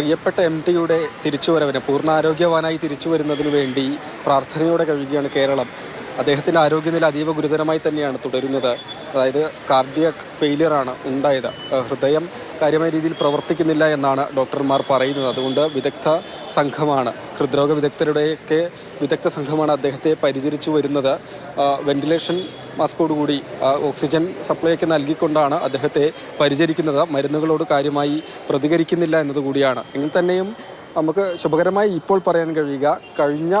പ്രിയപ്പെട്ട എം ടിയുടെ തിരിച്ചുവരവിന് പൂർണാരോഗ്യവാനായി തിരിച്ചു വരുന്നതിന് വേണ്ടി പ്രാർത്ഥനയോടെ കഴിയുകയാണ് കേരളം. അദ്ദേഹത്തിന്റെ ആരോഗ്യനില അതീവ ഗുരുതരമായി തന്നെയാണ് തുടരുന്നത്. അതായത് കാർഡിയക് ഫെയിലിയറാണ് ഉണ്ടായത്. ഹൃദയം കാര്യമായ രീതിയിൽ പ്രവർത്തിക്കുന്നില്ല എന്നാണ് ഡോക്ടർമാർ പറയുന്നത്. അതുകൊണ്ട് വിദഗ്ധ സംഘമാണ് ഹൃദ്രോഗ വിദഗ്ധരുടെയൊക്കെ വിദഗ്ധ സംഘമാണ് അദ്ദേഹത്തെ പരിചരിച്ചു വരുന്നത്. വെന്റിലേഷൻ മാസ്കോടുകൂടി കൂടി ഓക്സിജൻ സപ്ലൈ ഒക്കെ നൽകിക്കൊണ്ടാണ് അദ്ദേഹത്തെ പരിചരിക്കുന്നത്. മരുന്നുകളോട് കാര്യമായി പ്രതികരിക്കുന്നില്ല എന്നതുകൂടിയാണ്. എങ്കിൽ തന്നെയും നമുക്ക് ശുഭകരമായി ഇപ്പോൾ പറയാൻ കഴിയുക കഴിഞ്ഞ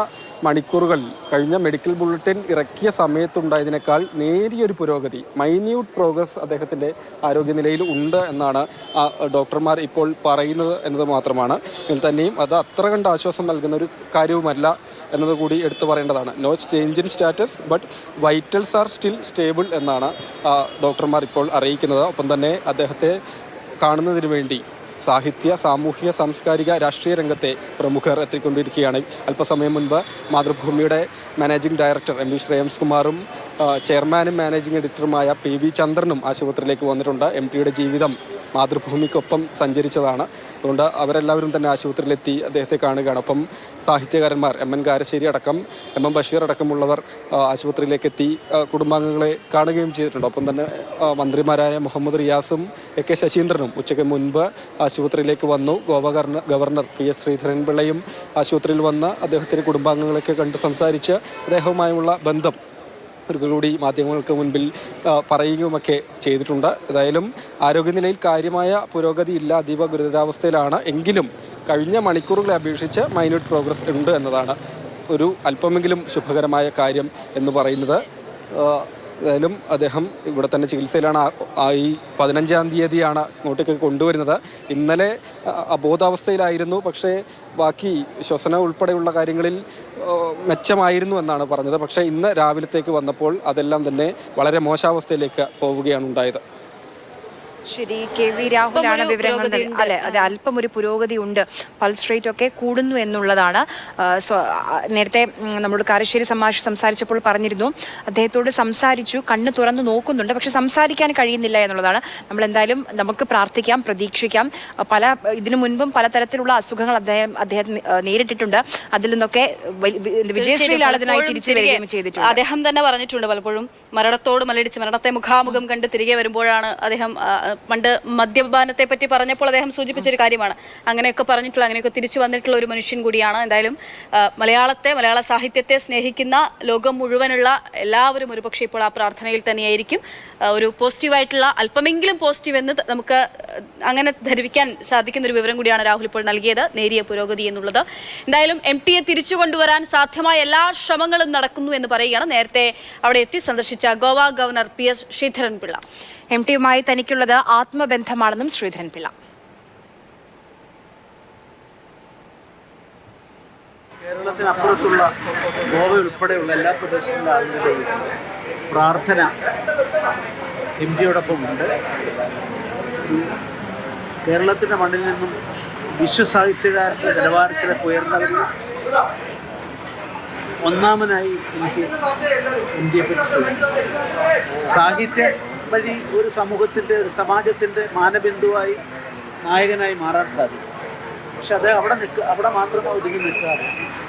മണിക്കൂറുകൾ കഴിഞ്ഞ മെഡിക്കൽ ബുള്ളറ്റിൻ ഇറക്കിയ സമയത്തുണ്ടായതിനേക്കാൾ നേരിയൊരു പുരോഗതി മൈന്യൂട്ട് പ്രോഗ്രസ് അദ്ദേഹത്തിന്റെ ആരോഗ്യനിലയിൽ ഉണ്ട് എന്നാണ് ഡോക്ടർമാർ ഇപ്പോൾ പറയുന്നത് എന്നത് മാത്രമാണ്. എങ്കിൽ തന്നെയും അത് അത്ര കണ്ട് ആശ്വാസം നൽകുന്ന ഒരു കാര്യവുമല്ല എന്നത് കൂടി എടുത്തു പറയേണ്ടതാണ്. No change in status but vitals are still stable എന്നാണ് ഡോക്ടർമാർ ഇപ്പോൾ അറിയിക്കുന്നത്. ഒപ്പം തന്നെ അദ്ദേഹത്തെ കാണുന്നതിന് വേണ്ടി സാഹിത്യ സാമൂഹിക സാംസ്കാരിക രാഷ്ട്രീയ രംഗത്തെ പ്രമുഖർ എത്തിക്കൊണ്ടിരിക്കുകയാണ്. അല്പസമയം മുൻപ് മാതൃഭൂമിയുടെ managing director M V Shreyams കുമാറും ചെയർമാനും മാനേജിംഗ് എഡിറ്ററുമായ പി വി ചന്ദ്രനും ആശുപത്രിയിലേക്ക് വന്നിട്ടുണ്ട്. എം ടിയുടെ ജീവിതം മാതൃഭൂമിക്കൊപ്പം സഞ്ചരിച്ചതാണ്. അതുകൊണ്ട് അവരെല്ലാവരും തന്നെ ആശുപത്രിയിലെത്തി അദ്ദേഹത്തെ കാണുകയാണ്. ഒപ്പം സാഹിത്യകാരന്മാർ എം എൻ കാരശ്ശേരി അടക്കം എം എം ബഷീർ അടക്കമുള്ളവർ ആശുപത്രിയിലേക്ക് എത്തി കുടുംബാംഗങ്ങളെ കാണുകയും ചെയ്തിട്ടുണ്ട്. ഒപ്പം തന്നെ മന്ത്രിമാരായ മുഹമ്മദ് റിയാസും എ കെ ശശീന്ദ്രനും ഉച്ചയ്ക്ക് മുൻപ് ആശുപത്രിയിലേക്ക് വന്നു. ഗോവ ഗവർണർ പി എസ് ശ്രീധരൻപിള്ളയും ആശുപത്രിയിൽ വന്ന് അദ്ദേഹത്തിന്റെ കുടുംബാംഗങ്ങളെയൊക്കെ കണ്ട് സംസാരിച്ച് അദ്ദേഹവുമായുള്ള ബന്ധം ഒരിക്കൽ കൂടി മാധ്യമങ്ങൾക്ക് മുൻപിൽ പറയുകയുമൊക്കെ ചെയ്തിട്ടുണ്ട്. ഏതായാലും ആരോഗ്യനിലയിൽ കാര്യമായ പുരോഗതി ഇല്ല അതീവ ഗുരുതരാവസ്ഥയിലാണ്. എങ്കിലും കഴിഞ്ഞ മണിക്കൂറുകളെ അപേക്ഷിച്ച് മൈന്യൂട്ട് പ്രോഗ്രസ് ഉണ്ട് എന്നതാണ് ഒരു അല്പമെങ്കിലും ശുഭകരമായ കാര്യം എന്ന് പറയുന്നത്. ഏതായാലും അദ്ദേഹം ഇവിടെ തന്നെ ചികിത്സയിലാണ്. ഈ പതിനഞ്ചാം തീയതിയാണ് ഇങ്ങോട്ടേക്ക് കൊണ്ടുവരുന്നത്. ഇന്നലെ അബോധാവസ്ഥയിലായിരുന്നു. പക്ഷേ ബാക്കി ശ്വസന ഉൾപ്പെടെയുള്ള കാര്യങ്ങളിൽ മെച്ചമായിരുന്നു എന്നാണ് പറഞ്ഞത്. പക്ഷേ ഇന്ന് രാവിലത്തേക്ക് വന്നപ്പോൾ അതെല്ലാം തന്നെ വളരെ മോശാവസ്ഥയിലേക്ക് പോവുകയാണ് ഉണ്ടായത്. ശരി കെ വി രാഹുലാണ് വിവരങ്ങൾ അല്ലെ അതെ അല്പം ഒരു പുരോഗതി ഉണ്ട്. പൾസ് റേറ്റ് ഒക്കെ കൂടുന്നു എന്നുള്ളതാണ് നേരത്തെ നമ്മുടെ കാരശ്ശേരി സമാഷ് സംസാരിച്ചപ്പോൾ പറഞ്ഞിരുന്നു. അദ്ദേഹത്തോട് സംസാരിച്ചു കണ്ണ് തുറന്നു നോക്കുന്നുണ്ട് പക്ഷെ സംസാരിക്കാൻ കഴിയുന്നില്ല എന്നുള്ളതാണ്. നമ്മൾ എന്തായാലും നമുക്ക് പ്രാർത്ഥിക്കാം പ്രതീക്ഷിക്കാം. പല ഇതിനു മുൻപും പലതരത്തിലുള്ള അസുഖങ്ങൾ അദ്ദേഹം അദ്ദേഹം നേരിട്ടിട്ടുണ്ട്. അതിൽ നിന്നൊക്കെ വിജയശ്രീയിലാണ് തിരിച്ചു വരികയും ചെയ്തിട്ടുണ്ട്. അദ്ദേഹം തന്നെ പറഞ്ഞിട്ടുണ്ട് പലപ്പോഴും. മരണത്തോട് മലടിച്ച് മരണത്തെ മുഖാമുഖം കണ്ട് തിരികെ വരുമ്പോഴാണ് അദ്ദേഹം പണ്ട് മദ്യപാനത്തെ പറ്റി പറഞ്ഞപ്പോൾ അദ്ദേഹം സൂചിപ്പിച്ചൊരു കാര്യമാണ്. അങ്ങനെയൊക്കെ പറഞ്ഞിട്ടുള്ള അങ്ങനെയൊക്കെ തിരിച്ചു വന്നിട്ടുള്ള ഒരു മനുഷ്യൻ കൂടിയാണ് എന്തായാലും മലയാളത്തെ മലയാള സാഹിത്യത്തെ സ്നേഹിക്കുന്ന ലോകം മുഴുവനുള്ള എല്ലാവരും ഒരുപക്ഷെ ഇപ്പോൾ ആ പ്രാർത്ഥനയിൽ തന്നെയായിരിക്കും. ഒരു പോസിറ്റീവായിട്ടുള്ള അല്പമെങ്കിലും പോസിറ്റീവ് എന്ന് നമുക്ക് അങ്ങനെ ധരിപ്പിക്കാൻ സാധിക്കുന്ന ഒരു വിവരം കൂടിയാണ് രാഹുൽ ഇപ്പോൾ നൽകിയത് നേരിയ പുരോഗതി എന്നുള്ളത്. എന്തായാലും എം ടിയെ തിരിച്ചു കൊണ്ടുവരാൻ സാധ്യമായ എല്ലാ ശ്രമങ്ങളും നടക്കുന്നു എന്ന് പറയുകയാണ്. നേരത്തെ അവിടെ എത്തി സന്ദർശിച്ച Goa governor P S Sreedharan Pillai. M ടിയുമായി തനിക്കുള്ളത് ആത്മബന്ധമാണെന്നും ശ്രീധരൻപിള്ള കേരളത്തിനപ്പുറത്തുള്ള ഗോവ ഉൾപ്പെടെയുള്ള എല്ലാ പ്രദേശങ്ങളിലെ ആളുകളുടെയും പ്രാർത്ഥന എം ജിയോടൊപ്പം ഉണ്ട്. കേരളത്തിന്റെ മണ്ണിൽ നിന്നും വിശ്വസാഹിത്യകാരന്റെ നിലവാരത്തിലേക്ക് ഉയർന്നവരിൽ ഒന്നാമനായി എനിക്ക് ഇന്ത്യയെ പറ്റി സാഹിത്യം വഴി ഒരു സമൂഹത്തിന്റെ ഒരു സമാജത്തിന്റെ മാനബിന്ദുവായി നായകനായി മാറാൻ സാധിക്കും. പക്ഷെ അത് അവിടെ നിൽക്കുക അവിടെ മാത്രം ഒതുങ്ങി നിൽക്കാതെ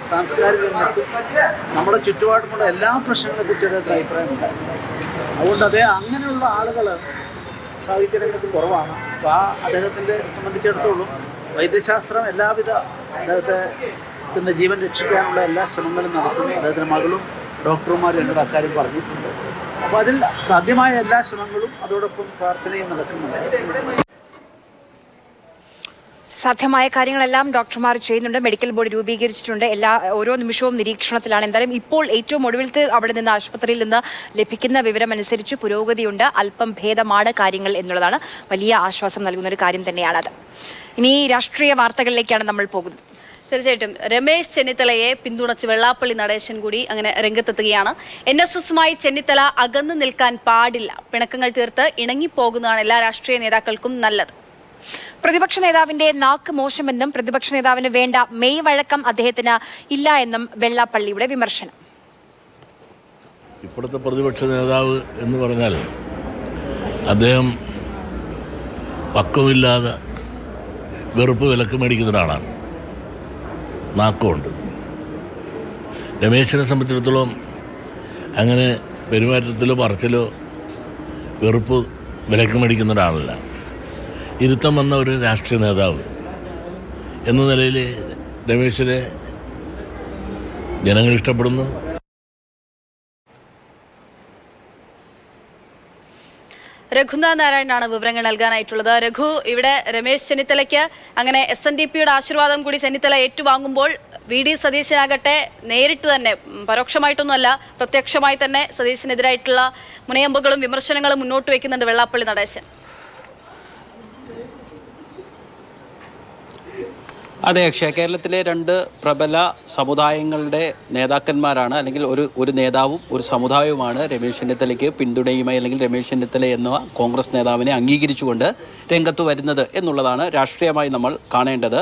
സാംസ്കാരിക രംഗത്ത് നമ്മുടെ ചുറ്റുപാടുമുള്ള എല്ലാ പ്രശ്നങ്ങളെ കുറിച്ച് അദ്ദേഹത്തിന് അഭിപ്രായമുണ്ടായിരുന്നു അതുകൊണ്ട് അദ്ദേഹം അങ്ങനെയുള്ള ആളുകൾ സാഹിത്യ രംഗത്ത് കുറവാണ്. അപ്പോൾ ആ അദ്ദേഹത്തിന്റെ സംബന്ധിച്ചിടത്തോളം വൈദ്യശാസ്ത്രം എല്ലാവിധ അദ്ദേഹത്തെ ജീവൻ രക്ഷിക്കാനുള്ള എല്ലാ ശ്രമങ്ങളും നടത്തുന്നു. അദ്ദേഹത്തിന്റെ മകളും ഡോക്ടർമാരും എന്നോട് അക്കാര്യം പറഞ്ഞിട്ടുണ്ട്. അപ്പോൾ അതിൽ സാധ്യമായ എല്ലാ ശ്രമങ്ങളും അതോടൊപ്പം പ്രാർത്ഥനയും നടക്കുന്നുണ്ട്. സാധ്യമായ കാര്യങ്ങളെല്ലാം ഡോക്ടർമാർ ചെയ്യുന്നുണ്ട് മെഡിക്കൽ ബോർഡ് രൂപീകരിച്ചിട്ടുണ്ട്. എല്ലാ ഓരോ നിമിഷവും നിരീക്ഷണത്തിലാണ്. എന്തായാലും ഇപ്പോൾ ഏറ്റവും ഒടുവിലത്തെ അവിടെ നിന്ന് ആശുപത്രിയിൽ നിന്ന് ലഭിക്കുന്ന വിവരമനുസരിച്ച് പുരോഗതിയുണ്ട്. അല്പം ഭേദമാണ് കാര്യങ്ങൾ എന്നുള്ളതാണ് വലിയ ആശ്വാസം നൽകുന്ന ഒരു കാര്യം തന്നെയാണത്. ഇനി രാഷ്ട്രീയ വാർത്തകളിലേക്കാണ് നമ്മൾ പോകുന്നത്. തീർച്ചയായിട്ടും. രമേശ് ചെന്നിത്തലയെ പിന്തുണച്ച് വെള്ളാപ്പള്ളി നടേശൻ കൂടി അങ്ങനെ രംഗത്തെത്തുകയാണ്. എൻ എസ് എസുമായി ചെന്നിത്തല അകന്നു നിൽക്കാൻ പാടില്ല. പിണക്കങ്ങൾ തീർത്ത് ഇണങ്ങിപ്പോകുന്നതാണ് എല്ലാ രാഷ്ട്രീയ നേതാക്കൾക്കും നല്ലത്. പ്രതിപക്ഷ നേതാവിന്റെ നാക്ക് മോശമെന്നും പ്രതിപക്ഷ നേതാവിന് വേണ്ട മെയ് വഴക്കം അദ്ദേഹത്തിന് ഇല്ല എന്നും വെള്ളാപ്പള്ളിയുടെ വിമർശനം. ഇപ്പോഴത്തെ പ്രതിപക്ഷ നേതാവ് എന്ന് പറഞ്ഞാൽ അദ്ദേഹം പക്വമില്ലാതെ വെറുപ്പ് വിലക്ക് മേടിക്കുന്ന ഒരാളാണ് നാക്കമുണ്ട്. രമേശിനെ സംബന്ധിച്ചിടത്തോളം അങ്ങനെ പെരുമാറ്റത്തിലോ പറച്ചിലോ വെറുപ്പ് വിലക്ക് മേടിക്കുന്ന ഒരാളല്ല. ഇരുത്തം വന്ന ഒരു രാഷ്ട്രീയ നേതാവ് എന്ന നിലയിൽ രമേശിനെ ജനങ്ങൾ ഇഷ്ടപ്പെടുന്നു. രഘുനാഥ് നാരായണനാണ് വിവരങ്ങൾ നൽകാനായിട്ടുള്ളത്. രഘു ഇവിടെ രമേശ് ചെന്നിത്തലയ്ക്ക് അങ്ങനെ എസ് എൻ ഡി പിയുടെ ആശീർവാദം കൂടി ചെന്നിത്തല ഏറ്റുവാങ്ങുമ്പോൾ വി ഡി സതീശനാകട്ടെ നേരിട്ട് തന്നെ പരോക്ഷമായിട്ടൊന്നുമല്ല പ്രത്യക്ഷമായി തന്നെ സതീശനെതിരായിട്ടുള്ള മുനയമ്പുകളും വിമർശനങ്ങളും മുന്നോട്ട് വയ്ക്കുന്നുണ്ട് വെള്ളാപ്പള്ളി നടേശൻ. അതെ അക്ഷയ. കേരളത്തിലെ രണ്ട് പ്രബല സമുദായങ്ങളുടെ നേതാക്കന്മാരാണ് അല്ലെങ്കിൽ ഒരു ഒരു നേതാവും ഒരു സമുദായവുമാണ് രമേശ് ചെന്നിത്തലയ്ക്ക് പിന്തുണയുമായി അല്ലെങ്കിൽ രമേശ് ചെന്നിത്തല എന്ന കോൺഗ്രസ് നേതാവിനെ അംഗീകരിച്ചുകൊണ്ട് രംഗത്ത് വരുന്നത് എന്നുള്ളതാണ് രാഷ്ട്രീയമായി നമ്മൾ കാണേണ്ടത്.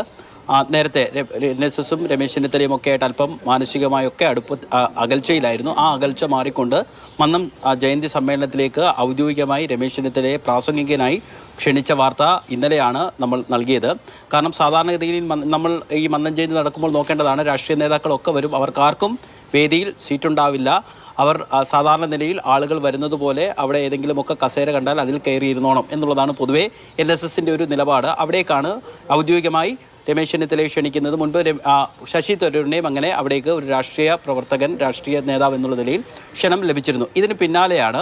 നേരത്തെ എൻ എസ് എസും രമേശ് ചെന്നിത്തലയും ഒക്കെ ആയിട്ട് അല്പം മാനസികമായൊക്കെ അടുപ്പ അകൽച്ചയിലായിരുന്നു. ആ അകൽച്ച മാറിക്കൊണ്ട് മന്നം ജയന്തി സമ്മേളനത്തിലേക്ക് ഔദ്യോഗികമായി രമേശ് ചെന്നിത്തലയെ പ്രാസംഗികനായി ക്ഷണിച്ച വാർത്ത ഇന്നലെയാണ് നമ്മൾ നൽകിയത്. കാരണം സാധാരണഗതിയിൽ നമ്മൾ ഈ മന്ദം നടക്കുമ്പോൾ നോക്കേണ്ടതാണ് രാഷ്ട്രീയ നേതാക്കളൊക്കെ വരും. അവർക്കാർക്കും വേദിയിൽ സീറ്റുണ്ടാവില്ല. അവർ സാധാരണ നിലയിൽ ആളുകൾ വരുന്നത് പോലെ അവിടെ ഏതെങ്കിലുമൊക്കെ കസേര കണ്ടാൽ അതിൽ കയറിയിരുന്നോണം എന്നുള്ളതാണ് പൊതുവേ എൻ എസ് എസിന്റെ ഒരു നിലപാട്. അവിടേക്കാണ് ഔദ്യോഗികമായി രമേശ് ചെന്നിത്തലയെ ക്ഷണിക്കുന്നത്. മുൻപ് ശശി തരൂരിനെയും അങ്ങനെ അവിടേക്ക് ഒരു രാഷ്ട്രീയ പ്രവർത്തകൻ രാഷ്ട്രീയ നേതാവ് എന്നുള്ള നിലയിൽ ക്ഷണം ലഭിച്ചിരുന്നു. ഇതിന് പിന്നാലെയാണ്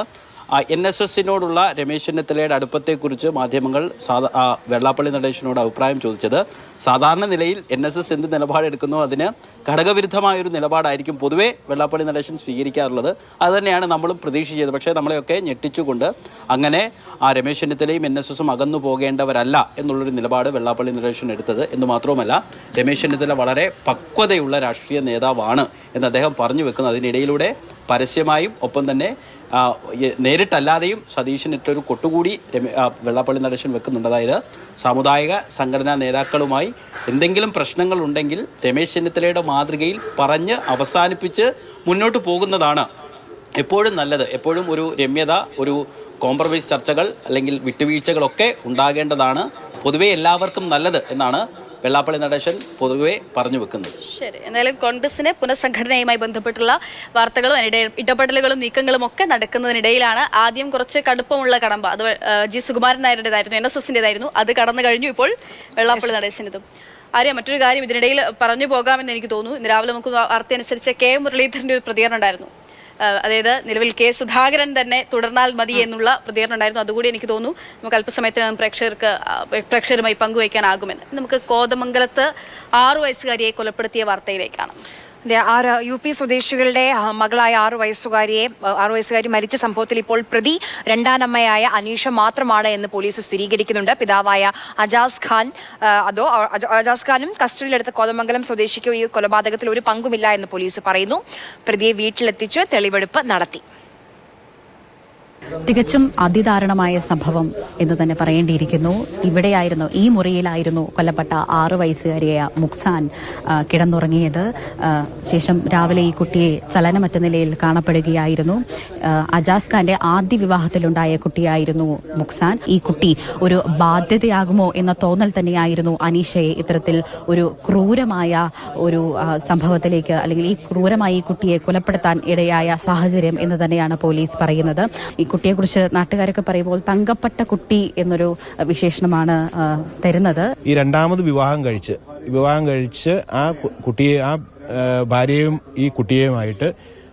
എൻ എസ് എസിനോടുള്ള രമേശ് ചെന്നിത്തലയുടെ അടുപ്പത്തെക്കുറിച്ച് മാധ്യമങ്ങൾ സാധാ വെള്ളാപ്പള്ളി നടേശനോട് അഭിപ്രായം ചോദിച്ചത്. സാധാരണ നിലയിൽ എൻ എസ് എസ് എന്ത് നിലപാടെടുക്കുന്നോ അതിന് ഘടകവിരുദ്ധമായൊരു നിലപാടായിരിക്കും പൊതുവേ വെള്ളാപ്പള്ളി നടേശൻ സ്വീകരിക്കാറുള്ളത്. അതുതന്നെയാണ് നമ്മളും പ്രതീക്ഷിച്ചത്. പക്ഷേ നമ്മളെയൊക്കെ ഞെട്ടിച്ചുകൊണ്ട് അങ്ങനെ ആ രമേശ് ചെന്നിത്തലയും എൻ എസ് എസും അകന്നു പോകേണ്ടവരല്ല എന്നുള്ളൊരു നിലപാട് വെള്ളാപ്പള്ളി നടേശൻ എടുത്തത് എന്ന് മാത്രവുമല്ല രമേശ് ചെന്നിത്തല വളരെ പക്വതയുള്ള രാഷ്ട്രീയ നേതാവാണ് എന്ന് അദ്ദേഹം പറഞ്ഞു വെക്കുന്നത്. അതിനിടയിലൂടെ പരസ്യമായും ഒപ്പം തന്നെ ആ, സതീശന് നേരിട്ടല്ലാതെയും സതീശനിട്ടൊരു കൊട്ടുകൂടി വെള്ളാപ്പള്ളി നടേശൻ വെക്കുന്നുണ്ട്. അതായത് സാമുദായിക സംഘടനാ നേതാക്കളുമായി എന്തെങ്കിലും പ്രശ്നങ്ങൾ ഉണ്ടെങ്കിൽ രമേശ് ചെന്നിത്തലയുടെ മാതൃകയിൽ പറഞ്ഞ് അവസാനിപ്പിച്ച് മുന്നോട്ട് പോകുന്നതാണ് എപ്പോഴും നല്ലത്. എപ്പോഴും ഒരു രമ്യത ഒരു കോംപ്രമൈസ് ചർച്ചകൾ അല്ലെങ്കിൽ വിട്ടുവീഴ്ചകളൊക്കെ ഉണ്ടാകേണ്ടതാണ്. പൊതുവേ എല്ലാവർക്കും നല്ലത് എന്നാണ് വെള്ളാപ്പള്ളി നടേശൻ പൊതുവെ പറഞ്ഞു വെക്കുന്നത്. ശരി. എന്തായാലും കോൺഗ്രസിന് പുനഃസംഘടനയുമായി ബന്ധപ്പെട്ടുള്ള വാർത്തകളും അതിനിടെ ഇടപെടലുകളും നീക്കങ്ങളും ഒക്കെ നടക്കുന്നതിനിടയിലാണ് ആദ്യം കുറച്ച് കടുപ്പമുള്ള കടമ്പ. അത് ജി സുകുമാരൻ നായരുടേതായിരുന്നു എൻ എസ് എസിന്റെതായിരുന്നു അത് കടന്നു കഴിഞ്ഞു ഇപ്പോൾ വെള്ളാപ്പള്ളി നടേശനതും ആര്യ മറ്റൊരു കാര്യം ഇതിനിടയിൽ പറഞ്ഞു പോകാമെന്ന് എനിക്ക് തോന്നുന്നു. ഇന്ന് രാവിലെ നമുക്ക് വാർത്ത അനുസരിച്ച് കെ മുരളീധരന്റെ ഒരു പ്രതികരണം ഉണ്ടായിരുന്നു. അതായത് നിലവിൽ കെ സുധാകരൻ തന്നെ തുടർന്നാൽ മതി എന്നുള്ള പ്രതികരണം ഉണ്ടായിരുന്നു. അതുകൂടി എനിക്ക് തോന്നുന്നു നമുക്ക് അല്പസമയത്തിനകം പ്രേക്ഷകർക്ക് പ്രേക്ഷകരുമായി പങ്കുവയ്ക്കാനാകുമെന്ന് നമുക്ക് കോതമംഗലത്ത് ആറു വയസ്സുകാരിയെ കൊലപ്പെടുത്തിയ വാർത്തയിലേക്കാണ്. ആറ് യു പി സ്വദേശികളുടെ മകളായ ആറ് വയസ്സുകാരിയെ ആറു വയസ്സുകാരി മരിച്ച സംഭവത്തിൽ ഇപ്പോൾ പ്രതി രണ്ടാനമ്മയായ അനീഷ മാത്രമാണ് എന്ന് പോലീസ് സ്ഥിരീകരിക്കുന്നുണ്ട്. പിതാവായ അജാസ് ഖാൻ അതോ അജാസ് ഖാനും കസ്റ്റഡിയിലെടുത്ത കോതമംഗലം സ്വദേശിക്കോ ഈ കൊലപാതകത്തിൽ ഒരു പങ്കുമില്ല എന്ന് പോലീസ് പറയുന്നു. പ്രതിയെ വീട്ടിലെത്തിച്ച് തെളിവെടുപ്പ് നടത്തി. തികച്ചും അതിദാരുണമായ സംഭവം എന്ന് തന്നെ പറയേണ്ടിയിരിക്കുന്നു. ഇവിടെയായിരുന്നു ഈ മുറിയിലായിരുന്നു കൊല്ലപ്പെട്ട ആറ് വയസ്സുകാരിയായ മുക്സാൻ കിടന്നുറങ്ങിയത്. ശേഷം രാവിലെ ഈ കുട്ടിയെ ചലനമറ്റ നിലയിൽ കാണപ്പെടുകയായിരുന്നു. അജാസ് ഖാന്റെ ആദ്യ വിവാഹത്തിലുണ്ടായ കുട്ടിയായിരുന്നു മുക്സാൻ. ഈ കുട്ടി ഒരു ബാധ്യതയാകുമോ എന്ന തോന്നൽ തന്നെയായിരുന്നു അനീഷയെ ഇത്തരത്തിൽ ഒരു ക്രൂരമായ ഒരു സംഭവത്തിലേക്ക് അല്ലെങ്കിൽ ഈ ക്രൂരമായി ഈ കുട്ടിയെ കൊലപ്പെടുത്താൻ ഇടയായ സാഹചര്യം എന്ന് തന്നെയാണ് പോലീസ് പറയുന്നത്. കുട്ടിയെക്കുറിച്ച് നാട്ടുകാരൊക്കെ പറയുമ്പോൾ തങ്കപ്പെട്ട കുട്ടി എന്നൊരു വിശേഷണമാണ് തരുന്നത്. ഈ രണ്ടാമത് വിവാഹം കഴിച്ച് വിവാഹം കഴിച്ച് ആ കുട്ടിയെ ആ ഭാര്യയും ഈ കുട്ടിയെയുമായിട്ട്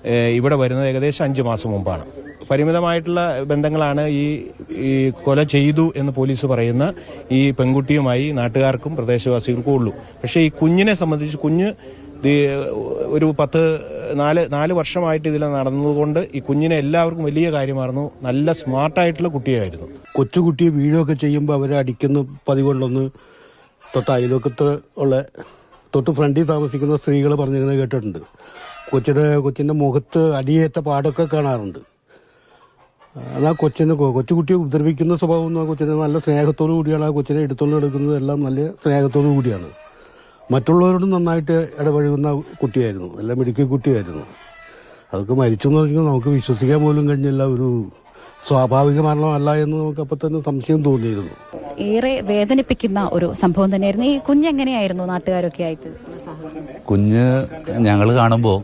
ഏ, ഇവിടെ വരുന്നത് ഏകദേശം അഞ്ചു മാസം മുമ്പാണ്. പരിമിതമായിട്ടുള്ള ബന്ധങ്ങളാണ് ഈ ഈ കൊല ചെയ്തു എന്ന് പോലീസ് പറയുന്ന ഈ പെൺകുട്ടിയുമായി നാട്ടുകാർക്കും പ്രദേശവാസികൾക്കും ഉള്ളൂ. പക്ഷേ ഈ കുഞ്ഞിനെ സംബന്ധിച്ച് കുഞ്ഞ് ഒരു പത്ത് നാല് നാല് വർഷമായിട്ട് ഇതിൽ നടന്നതുകൊണ്ട് ഈ കുഞ്ഞിനെ എല്ലാവർക്കും വലിയ കാര്യമായിരുന്നു. നല്ല സ്മാർട്ടായിട്ടുള്ള കുട്ടിയായിരുന്നു. കൊച്ചുകുട്ടിയെ വീഴുകയൊക്കെ ചെയ്യുമ്പോൾ അവരെ അടിക്കുന്ന പതിവുള്ളൊന്ന് തൊട്ട് അയൽവക്കത്ത് ഉള്ള തൊട്ട് ഫ്രണ്ടിൽ താമസിക്കുന്ന സ്ത്രീകൾ പറഞ്ഞിരുന്നത് കേട്ടിട്ടുണ്ട്. കൊച്ചിന്റെ കൊച്ചിന്റെ മുഖത്ത് അടിയേറ്റ പാടൊക്കെ കാണാറുണ്ട്. അത് ആ കൊച്ചിനെ കൊച്ചുകുട്ടിയെ ഉപദ്രവിക്കുന്ന സ്വഭാവം എന്നാൽ കൊച്ചിനെ നല്ല സ്നേഹത്തോടു കൂടിയാണ് ആ കൊച്ചിനെ എടുത്തുകൊണ്ട് എടുക്കുന്നത് എല്ലാം നല്ല സ്നേഹത്തോടു കൂടിയാണ്. മറ്റുള്ളവരോടും നന്നായിട്ട് ഇടപഴകുന്ന കുട്ടിയായിരുന്നു. എല്ലാം മിടുക്കി കുട്ടിയായിരുന്നു. അതൊക്കെ മരിച്ചു എന്ന് പറഞ്ഞാൽ നമുക്ക് വിശ്വസിക്കാൻ പോലും കഴിഞ്ഞില്ല. ഒരു സ്വാഭാവിക മരണമല്ല എന്ന് നമുക്ക് അപ്പം തന്നെ സംശയം തോന്നിയിരുന്നു. ഏറെ വേദനിപ്പിക്കുന്ന ഒരു സംഭവം തന്നെയായിരുന്നു. ഈ കുഞ്ഞ് എങ്ങനെയായിരുന്നു നാട്ടുകാരൊക്കെ ആയിട്ട്? കുഞ്ഞ് ഞങ്ങൾ കാണുമ്പോൾ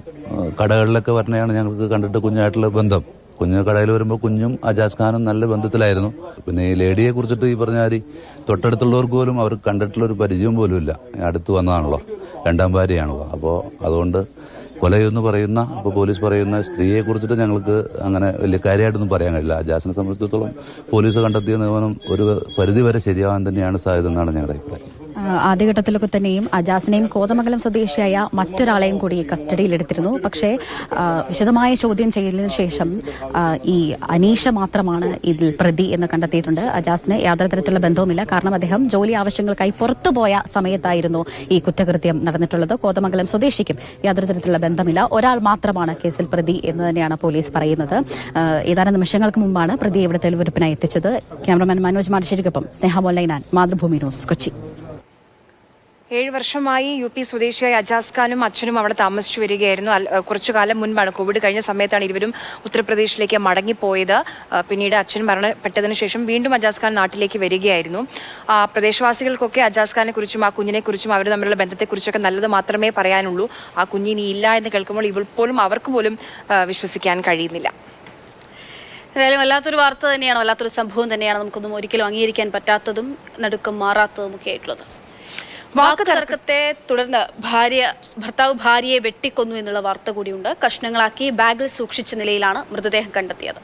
കടകളിലൊക്കെ പറഞ്ഞാണ് ഞങ്ങൾക്ക് കണ്ടിട്ട് കുഞ്ഞായിട്ടുള്ള ബന്ധം. കുഞ്ഞ് കടയിൽ വരുമ്പോൾ കുഞ്ഞും അജാസ് ഖാനും നല്ല ബന്ധത്തിലായിരുന്നു. പിന്നെ ഈ ലേഡിയെ കുറിച്ചിട്ട് ഈ പറഞ്ഞ മാതിരി തൊട്ടടുത്തുള്ളവർക്ക് പോലും അവർ കണ്ടിട്ടുള്ള ഒരു പരിചയം പോലും ഇല്ല. അടുത്ത് വന്നതാണല്ലോ. രണ്ടാം ഭാര്യയാണല്ലോ. അപ്പോൾ അതുകൊണ്ട് കൊലയെന്ന് പറയുന്ന ഇപ്പോൾ പോലീസ് പറയുന്ന സ്ത്രീയെ കുറിച്ചിട്ട് ഞങ്ങൾക്ക് അങ്ങനെ വലിയ കാര്യമായിട്ടൊന്നും പറയാൻ കഴിയില്ല. അജാസിനെ സംബന്ധിച്ചിടത്തോളം പോലീസ് കണ്ടെത്തിയ നിയമനം ഒരു പരിധി വരെ ശരിയാവാൻ തന്നെയാണ് സാധ്യത എന്നാണ് ഞങ്ങളുടെ അഭിപ്രായം. ആദ്യഘട്ടത്തിലൊക്കെ തന്നെയും അജാസിനെയും കോതമംഗലം സ്വദേശിയായ മറ്റൊരാളെയും കൂടി കസ്റ്റഡിയിലെടുത്തിരുന്നു പക്ഷേ വിശദമായ ചോദ്യം ചെയ്യലിന് ശേഷം ഈ അനീഷ മാത്രമാണ് ഇതിൽ പ്രതി എന്ന് കണ്ടെത്തിയിട്ടുണ്ട്. അജാസിന് യാതൊരു തരത്തിലുള്ള ബന്ധവുമില്ല. കാരണം അദ്ദേഹം ജോലി ആവശ്യങ്ങൾക്കായി പുറത്തുപോയ സമയത്തായിരുന്നു ഈ കുറ്റകൃത്യം നടന്നിട്ടുള്ളത്. കോതമംഗലം സ്വദേശിക്കും യാതൊരു തരത്തിലുള്ള ബന്ധമില്ല. ഒരാൾ മാത്രമാണ് കേസിൽ പ്രതി എന്ന് തന്നെയാണ് പോലീസ് പറയുന്നത്. ഏതാനും നിമിഷങ്ങൾക്ക് മുമ്പാണ് പ്രതി ഇവിടെ തെളിവെടുപ്പിനായി എത്തിച്ചത്. ക്യാമറമാൻ മനോജ് മാടശ്ശേരിക്കൊപ്പം സ്നേഹ മൊല്ലൈനാൻ മാതൃഭൂമി ന്യൂസ് കൊച്ചി. ഏഴ് വർഷമായി യു പി സ്വദേശിയായ അജാസ് ഖാനും അച്ഛനും അവിടെ താമസിച്ചു വരികയായിരുന്നു. കുറച്ചു കാലം മുൻപാണ് കോവിഡ് കഴിഞ്ഞ സമയത്താണ് ഇരുവരും ഉത്തർപ്രദേശിലേക്ക് മടങ്ങിപ്പോയത്. പിന്നീട് അച്ഛൻ മരണപ്പെട്ടതിന് ശേഷം വീണ്ടും അജാസ് ഖാൻ നാട്ടിലേക്ക് വരികയായിരുന്നു. പ്രദേശവാസികൾക്കൊക്കെ അജാസ് ഖാനെ കുറിച്ചും ആ കുഞ്ഞിനെ കുറിച്ചും അവർ തമ്മിലുള്ള ബന്ധത്തെക്കുറിച്ചൊക്കെ നല്ലത് മാത്രമേ പറയാനുള്ളൂ. ആ കുഞ്ഞിനി ഇല്ല എന്ന് കേൾക്കുമ്പോൾ ഇവൾ പോലും അവർക്ക് പോലും വിശ്വസിക്കാൻ കഴിയുന്നില്ല. എന്തായാലും വല്ലാത്തൊരു വാർത്ത തന്നെയാണ് വല്ലാത്തൊരു സംഭവം തന്നെയാണ് നമുക്കൊന്നും ഒരിക്കലും അംഗീകരിക്കാൻ പറ്റാത്തതും നടുക്കം മാറാത്തതും ഒക്കെ ആയിട്ടുള്ളത് വാക്ക് തർക്കത്തെ തുടർന്ന് ഭാര്യ ഭർത്താവ് ഭാര്യയെ വെട്ടിക്കൊന്നു എന്നുള്ള വാർത്ത കൂടിയുണ്ട്. കഷ്ണങ്ങളാക്കി ബാഗിൽ സൂക്ഷിച്ച നിലയിലാണ് മൃതദേഹം കണ്ടെത്തിയത്.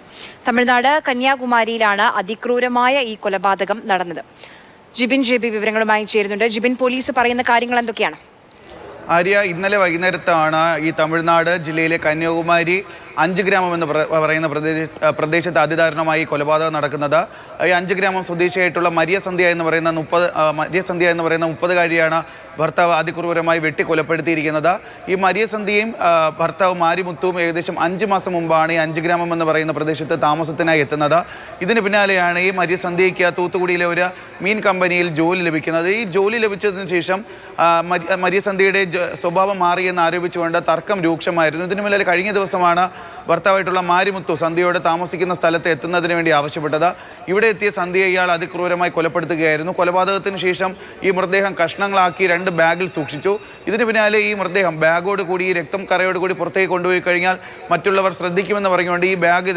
തമിഴ്നാട് കന്യാകുമാരിയിലാണ് അതിക്രൂരമായ ഈ കൊലപാതകം നടന്നത്. ജിബിൻ ജെബി വിവരങ്ങളുമായി ചേരുന്നുണ്ട്. ജിബിൻ പോലീസ് പറയുന്ന കാര്യങ്ങൾ എന്തൊക്കെയാണ്? ആര്യ ഇന്നലെ വൈകുന്നേരത്താണ് ഈ തമിഴ്നാട് ജില്ലയിലെ കന്യാകുമാരി അഞ്ച് ഗ്രാമം എന്ന് പറയുന്ന പ്രദേശ പ്രദേശത്ത് അതിദാരുണമായി കൊലപാതകം നടക്കുന്നത്. ഈ അഞ്ച് ഗ്രാമം സ്വദേശിയായിട്ടുള്ള മരിയ സന്ധ്യ എന്ന് പറയുന്ന മുപ്പത് ആ, മരിയ സന്ധ്യ എന്ന് പറയുന്ന മുപ്പതുകാരിയാണ് ഭർത്താവ് അതിക്രൂരമായി വെട്ടിക്കൊലപ്പെടുത്തിയിരിക്കുന്നത്. ഈ മരിയസന്ധിയും ഭർത്താവ് മാരിമുത്തുവും ഏകദേശം അഞ്ച് മാസം മുമ്പാണ് ഈ അഞ്ച് ഗ്രാമം എന്ന് പറയുന്ന പ്രദേശത്ത് താമസത്തിനായി എത്തുന്നത്. ഇതിന് പിന്നാലെയാണ് ഈ മരിയസന്ധിക്ക് തൂത്തുകുടിയിലെ ഒരു മീൻ കമ്പനിയിൽ ജോലി ലഭിക്കുന്നത്. ഈ ജോലി ലഭിച്ചതിന് ശേഷം ആ, മരി- മരിയ സന്ധ്യയുടെ ജ- സ്വഭാവം മാറിയെന്ന് ആരോപിച്ചുകൊണ്ട് തർക്കം രൂക്ഷമായിരുന്നു. ഇതിനു മുന്നിൽ കഴിഞ്ഞ ദിവസമാണ് ഭർത്താവായിട്ടുള്ള മാരിമുത്തു സന്ധ്യയോട് താമസിക്കുന്ന സ്ഥലത്ത് എത്തുന്നതിന് വേണ്ടി ആവശ്യപ്പെട്ടത്. ഇവിടെ എത്തിയ സന്ധ്യയെ ഇയാൾ അതിക്രൂരമായി കൊലപ്പെടുത്തുകയായിരുന്നു. കൊലപാതകത്തിന് ശേഷം ഈ മൃതദേഹം കഷ്ണങ്ങളാക്കി രണ്ട് ബാഗിൽ സൂക്ഷിച്ചു. ഇതിന് പിന്നാലെ ഈ മൃതദേഹം ബാഗോട് കൂടി രക്തം കറയോട് കൂടി പുറത്തേക്ക് കൊണ്ടുപോയി കഴിഞ്ഞാൽ മറ്റുള്ളവർ ശ്രദ്ധിക്കുമെന്ന് പറഞ്ഞുകൊണ്ട് ഈ ബാഗ്